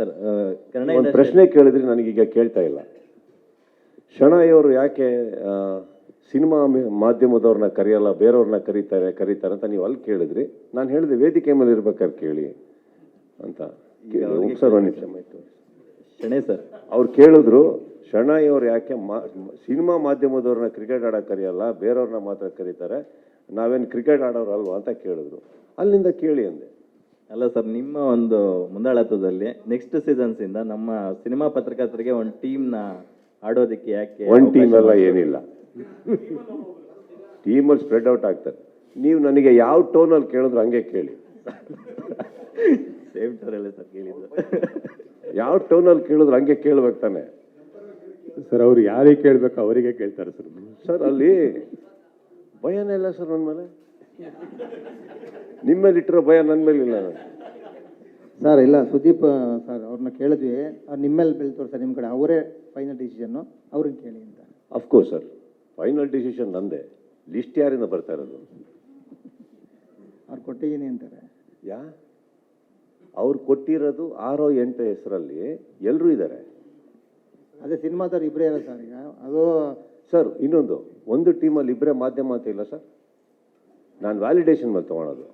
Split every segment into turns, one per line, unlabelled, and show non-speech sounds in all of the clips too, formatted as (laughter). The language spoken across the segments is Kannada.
ಸರ್ ಕನ್ನಡ
ಒಂದು ಪ್ರಶ್ನೆ ಕೇಳಿದ್ರೆ ನನಗೀಗ ಕೇಳ್ತಾ ಇಲ್ಲ. ಶಣಯ್ಯವರು ಯಾಕೆ ಸಿನಿಮಾ ಮಾಧ್ಯಮದವ್ರನ್ನ ಕರೆಯಲ್ಲ ಬೇರೆಯವ್ರನ್ನ ಕರೀತಾರೆ ಕರೀತಾರೆ ಅಂತ ನೀವು ಅಲ್ಲಿ ಕೇಳಿದ್ರಿ. ನಾನು ಹೇಳಿದೆ ವೇದಿಕೆ ಮೇಲೆ ಇರ್ಬೇಕಾದ್ರೆ ಕೇಳಿ ಅಂತ. ಸರ್ ಒಂದು ನಿಮಿಷ.
ಶಣೆ ಸರ್.
ಅವ್ರು ಕೇಳಿದ್ರು ಶಣಾಯಿ ಅವ್ರು ಯಾಕೆ ಮಾ- ಸಿನಿಮಾ ಮಾಧ್ಯಮದವ್ರನ್ನ ಕ್ರಿಕೆಟ್ ಆಡೋಕೆ ಕರೆಯಲ್ಲ ಬೇರೆಯವ್ರನ್ನ ಮಾತ್ರ ಕರೀತಾರೆ ನಾವೇನು ಕ್ರಿಕೆಟ್ ಆಡೋರು ಅಲ್ವಾ ಅಂತ ಕೇಳಿದ್ರು. ಅಲ್ಲಿಂದ ಕೇಳಿ ಅಂದೆ.
ಅಲ್ಲ ಸರ್ ನಿಮ್ಮ ಒಂದು ಮುಂದಾಳತ್ವದಲ್ಲಿ ನೆಕ್ಸ್ಟ್ ಸೀಸನ್ಸ್ ಇಂದ ನಮ್ಮ ಸಿನಿಮಾ ಪತ್ರಕರ್ತರಿಗೆ ಒಂದು ಟೀಮ್ನ ಆಡೋದಕ್ಕೆ ಯಾಕೆ
ಒಂದು ಟೀಮ್ ಎಲ್ಲ ಏನಿಲ್ಲ. ಟೀಮಲ್ಲಿ ಸ್ಪ್ರೆಡ್ ಔಟ್ ಆಗ್ತಾರೆ. ನೀವು ನನಗೆ ಯಾವ ಟೋನಲ್ಲಿ ಕೇಳಿದ್ರು ಹಂಗೆ ಕೇಳಿ.
ಸೇಮ್ ಟೋರಲ್ಲೇ ಸರ್ ಕೇಳಿದ್ರು
ಯಾವ ಟೋನಲ್ಲಿ ಕೇಳಿದ್ರು ಹಂಗೆ ಕೇಳ್ಬೇಕು ತಾನೆ.
ಸರ್ ಅವ್ರು ಯಾರಿಗೆ ಕೇಳಬೇಕು ಅವರಿಗೆ ಕೇಳ್ತಾರೆ ಸರ್.
ಸರ್ ಅಲ್ಲಿ ಭಯನೇ ಇಲ್ಲ ಸರ್ ನನ್ನ ಮೇಲೆ. (laughs) ನಿಮ್ಮ ಮೇಲೆ ಇಟ್ಟಿರೋ ಭಯ ನನ್ನ ಮೇಲೆ ಇಲ್ಲ
ಸರ್ ಇಲ್ಲ ಸುದೀಪ್ ಸರ್ ಅವ್ರನ್ನ ಕೇಳಿದ್ವಿ. ಅವ್ರು ನಿಮ್ಮೇಲೆ ಬೀಳ್ತಾರೆ ಸರ್ ನಿಮ್ಮ ಕಡೆ ಅವರೇ ಫೈನಲ್ ಡಿಸಿಷನ್ನು ಅವ್ರಿಗೆ ಕೇಳಿ ಅಂತ.
Of course sir final decision ನಂದೇ. ಲಿಸ್ಟ್ ಯಾರಿಂದ ಬರ್ತಾ ಇರೋದು?
ಅವ್ರು ಕೊಟ್ಟಿದ್ದೀನಿ ಅಂತಾರೆ.
ಯಾ? ಅವ್ರು ಕೊಟ್ಟಿರೋದು ಆರೋ ಎಂಟು ಹೆಸರಲ್ಲಿ ಎಲ್ಲರೂ ಇದ್ದಾರೆ.
ಅದೇ ಸಿನಿಮಾದವ್ರು ಇಬ್ಬರೇ ಇರೋ ಸರ್ ಈಗ. ಅದು
ಸರ್ ಇನ್ನೊಂದು. ಒಂದು ಟೀಮಲ್ಲಿ ಇಬ್ಬರೇ ಮಾಧ್ಯಮ ಅಂತ ಇಲ್ಲ ಸರ್ ನಾನು ವ್ಯಾಲಿಡೇಷನ್ ಮೇಲೆ ತೊಗೊಳೋದು.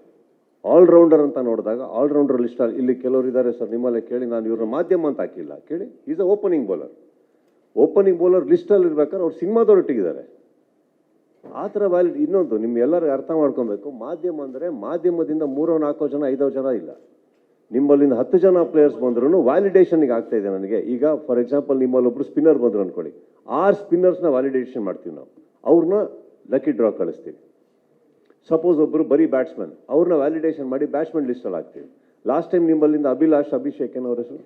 ಆಲ್ರೌಂಡರ್ ಅಂತ ನೋಡಿದಾಗ ಆಲ್ರೌಂಡರ್ ಲಿಸ್ಟ್ ಇಲ್ಲಿ ಕೆಲವರು ಇದ್ದಾರೆ ಸರ್, ನಿಮ್ಮಲ್ಲೇ ಕೇಳಿ, ನಾನು ಇವ್ರನ್ನ ಮಾಧ್ಯಮ ಅಂತ ಹಾಕಿಲ್ಲ. ಕೇಳಿ is a opening bowler opening bowler ಲಿಸ್ಟಲ್ಲಿ ಇರ್ಬೇಕಾದ್ರೆ ಅವ್ರು ಸಿನಿಮಾದೊರೊಟ್ಟಿಗಿದ್ದಾರೆ ಆ ಥರ ವ್ಯಾಲಿಡ್ ಇನ್ನೊಂದು ನಿಮ್ಮ ಎಲ್ಲರೂ ಅರ್ಥ ಮಾಡ್ಕೊಬೇಕು, ಮಾಧ್ಯಮ ಅಂದರೆ ಮಾಧ್ಯಮದಿಂದ ಮೂರೋ, ನಾಲ್ಕೋ ಜನ, ಐದೋ ಜನ ಇಲ್ಲ. ನಿಮ್ಮಲ್ಲಿಂದ ಹತ್ತು ಜನ ಪ್ಲೇಯರ್ಸ್ ಬಂದ್ರೂ ವ್ಯಾಲಿಡೇಷನ್ಗೆ ಆಗ್ತಾ ಇದೆ ನನಗೆ. ಈಗ ಫಾರ್ ಎಕ್ಸಾಂಪಲ್ ನಿಮ್ಮಲ್ಲಿ ಒಬ್ರು ಸ್ಪಿನ್ನರ್ ಬಂದರು ಅಂದ್ಕೊಳ್ಳಿ ಆರು ಸ್ಪಿನ್ನರ್ಸ್ನ ವ್ಯಾಲಿಡೇಷನ್ ಮಾಡ್ತೀವಿ ನಾವು. ಅವ್ರನ್ನ ಲಕ್ಕಿ ಡ್ರಾ ಕಳಿಸ್ತೀವಿ. ಸಪೋಸ್ ಒಬ್ಬರು ಬರೀ ಬ್ಯಾಟ್ಸ್ಮನ್ ಅವ್ರನ್ನ ವ್ಯಾಲಿಡೇಷನ್ ಮಾಡಿ ಬ್ಯಾಟ್ಸ್ಮನ್ ಲಿಸ್ಟಲ್ಲಿ ಹಾಕ್ತೀವಿ. ಲಾಸ್ಟ್ ಟೈಮ್ ನಿಮ್ಮಲ್ಲಿಂದ ಅಭಿಲಾಷ್ ಅಭಿಷೇಕ್ ಏನೋ ಅವ್ರ ಹೆಸರು?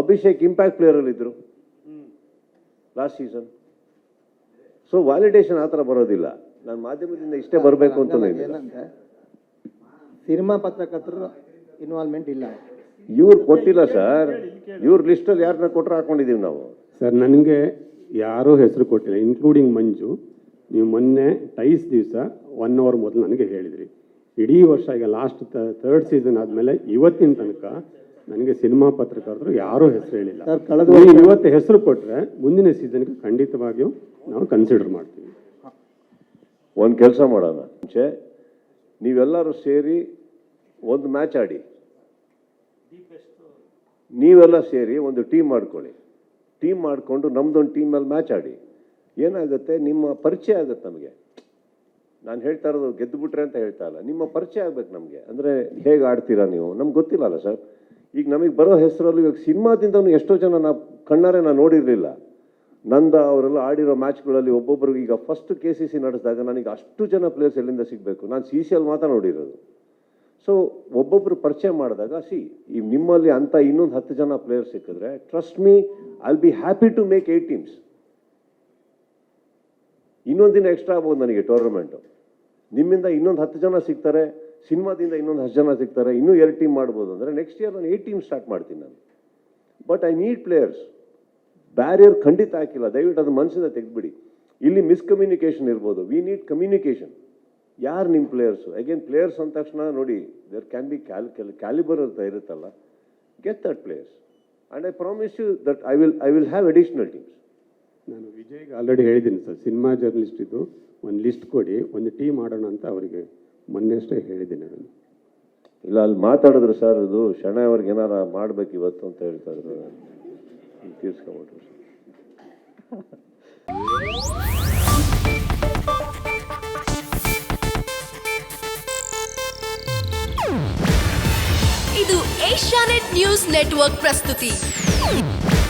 ಅಭಿಷೇಕ್ ಇಂಪ್ಯಾಕ್ಟ್ ಪ್ಲೇಯರಲ್ಲಿ ಇದ್ರು. ಲಾಸ್ಟ್ ಸೀಸನ್ ಸೊ ವ್ಯಾಲಿಡೇಷನ್ ಆ ಥರ ಬರೋದಿಲ್ಲ. ನಾನು ಮಾಧ್ಯಮದಿಂದ ಇಷ್ಟೇ ಬರಬೇಕು ಅಂತ
ಏನಂತೆ ಸಿನಿಮಾ ಪತ್ರಕರ್ತರು ಇನ್ವಾಲ್ವ್ಮೆಂಟ್ ಇಲ್ಲ.
ಇವ್ರು ಕೊಟ್ಟಿಲ್ಲ ಸರ್ ಇವ್ರ ಲಿಸ್ಟಲ್ಲಿ ಯಾರನ್ನ ಕೊಟ್ಟರೆ ಹಾಕೊಂಡಿದ್ದೀವಿ ನಾವು.
ಸರ್ ನನಗೆ ಯಾರೂ ಹೆಸರು ಕೊಟ್ಟಿಲ್ಲ ಇನ್ಕ್ಲೂಡಿಂಗ್ ಮಂಜು. ನೀವು ಮೊನ್ನೆ ಟೈಸ್ ದಿವಸ ಒನ್ ಅವರ್ ಮೊದಲು ನನಗೆ ಹೇಳಿದ್ರಿ. ಇಡೀ ವರ್ಷ ಈಗ ಲಾಸ್ಟ್ ಥರ್ಡ್ ಸೀಸನ್ ಆದಮೇಲೆ ಇವತ್ತಿನ ತನಕ ನನಗೆ ಸಿನಿಮಾ ಪತ್ರಕರ್ತರು ಯಾರೂ ಹೆಸರು ಹೇಳಿಲ್ಲ.
ಸರ್, ಕಳೆದ
ನೀವು ಇವತ್ತು ಹೆಸರು ಕೊಟ್ಟರೆ ಮುಂದಿನ ಸೀಸನ್ಗೆ ಖಂಡಿತವಾಗಿಯೂ ನಾವು ಕನ್ಸಿಡರ್ ಮಾಡ್ತೀವಿ.
ಒಂದು ಕೆಲಸ ಮಾಡೋಣ. ಮುಂಚೆ ನೀವೆಲ್ಲರೂ ಸೇರಿ ಒಂದು ಮ್ಯಾಚ್ ಆಡಿ. ನೀವೆಲ್ಲ ಸೇರಿ ಒಂದು ಟೀಮ್ ಮಾಡ್ಕೊಳ್ಳಿ. ಟೀಮ್ ಮಾಡಿಕೊಂಡು ನಮ್ಮದೊಂದು ಟೀಮಲ್ಲಿ ಮ್ಯಾಚ್ ಆಡಿ. ಏನಾಗುತ್ತೆ? ನಿಮ್ಮ ಪರಿಚಯ ಆಗುತ್ತೆ ನಮಗೆ. ನಾನು ಹೇಳ್ತಾ ಇರೋದು ಗೆದ್ದು ಬಿಟ್ರೆ ಅಂತ ಹೇಳ್ತಾ ಇಲ್ಲ. ನಿಮ್ಮ ಪರಿಚಯ ಆಗ್ಬೇಕು ನಮಗೆ. ಅಂದರೆ ಹೇಗೆ ಆಡ್ತೀರಾ ನೀವು? ನಮ್ಗೆ ಗೊತ್ತಿಲ್ಲಲ್ಲ ಸರ್. ಈಗ ನಮಗೆ ಬರೋ ಹೆಸರಲ್ಲಿ ಇವಾಗ ಸಿನಿಮಾದಿಂದನೂ ಎಷ್ಟೋ ಜನ ನಾ ಕಣ್ಣಾರೆ ನಾನು ನೋಡಿರಲಿಲ್ಲ. ನಂದ ಅವರೆಲ್ಲ ಆಡಿರೋ ಮ್ಯಾಚ್ಗಳಲ್ಲಿ ಒಬ್ಬೊಬ್ಬರಿಗೆ ಈಗ ಫಸ್ಟ್ ಕೆ ಸಿ ಸಿ ನಡೆಸಿದಾಗ ನನಗೆ ಅಷ್ಟು ಜನ ಪ್ಲೇಯರ್ಸ್ ಎಲ್ಲಿಂದ ಸಿಗಬೇಕು? ನಾನು ಸಿ ಸಿ ಅಲ್ಲಿ ಮಾತ್ರ ನೋಡಿರೋದು. ಸೊ ಒಬ್ಬೊಬ್ಬರು ಪರಿಚಯ ಮಾಡಿದಾಗ ಸಿ ಈ ನಿಮ್ಮಲ್ಲಿ ಅಂತ ಇನ್ನೊಂದು ಹತ್ತು ಜನ ಪ್ಲೇಯರ್ಸ್ ಸಿಕ್ಕಿದ್ರೆ trust me I'll be happy to make eight teams ಇನ್ನೊಂದು ದಿನ ಎಕ್ಸ್ಟ್ರಾ ಆಗ್ಬೋದು ನನಗೆ ಟೂರ್ನಮೆಂಟು ನಿಮ್ಮಿಂದ ಇನ್ನೊಂದು ಹತ್ತು ಜನ ಸಿಗ್ತಾರೆ, ಸಿನಿಮಾದಿಂದ ಇನ್ನೊಂದು ಹತ್ತು ಜನ ಸಿಗ್ತಾರೆ, ಇನ್ನೂ ಎರಡು ಟೀಮ್ ಮಾಡ್ಬೋದು ಅಂದರೆ ನೆಕ್ಸ್ಟ್ ಇಯರ್ ನಾನು ಏಟ್ ಟೀಮ್ ಸ್ಟಾರ್ಟ್ ಮಾಡ್ತೀನಿ ನಾನು. But I need players barrier ಖಂಡಿತ ಹಾಕಿಲ್ಲ. ದಯವಿಟ್ಟು ಅದು ಮನಸ್ಸಿಂದ ತೆಗೆದುಬಿಡಿ. ಇಲ್ಲಿ ಮಿಸ್ಕಮ್ಯುನಿಕೇಷನ್ ಇರ್ಬೋದು. ವಿ ನೀಡ್ ಕಮ್ಯುನಿಕೇಷನ್ ಯಾರು ನಿಮ್ಮ ಪ್ಲೇಯರ್ಸು ಅಗೇನ್ ಪ್ಲೇಯರ್ಸ್ ಅಂದ ತಕ್ಷಣ ನೋಡಿ there can be Cal calibre ಅಂತ ಇರುತ್ತಲ್ಲ. Get that players and I promise you that I will I will have additional teams
ನಾನು ವಿಜಯ್ಗೆ ಆಲ್ರೆಡಿ ಹೇಳಿದ್ದೀನಿ ಸರ್. ಸಿನಿಮಾ ಜರ್ನಲಿಸ್ಟ್ ಇದು. ಒಂದು ಲಿಸ್ಟ್ ಕೊಡಿ. ಒಂದು ಟೀಮ್ ಮಾಡೋಣ ಅಂತ ಅವರಿಗೆ ಮೊನ್ನೆಷ್ಟೇ ಹೇಳಿದ್ದೀನಿ ನಾನು.
ಇಲ್ಲ ಅಲ್ಲಿ ಮಾತಾಡಿದ್ರು ಸರ್ ಇದು. ಶಣ ಅವ್ರಿಗೆ ಏನಾರ ಮಾಡ್ಬೇಕು ಇವತ್ತು ಅಂತ ಹೇಳ್ತಾ ಇದ್ರು. ತೀರ್ಸ್ಕೊಂಬಿಟ್ರು ಸರ್.
ಇದು ಏಷ್ಯಾನೆಟ್ ನ್ಯೂಸ್ ನೆಟ್ವರ್ಕ್ ಪ್ರಸ್ತುತಿ.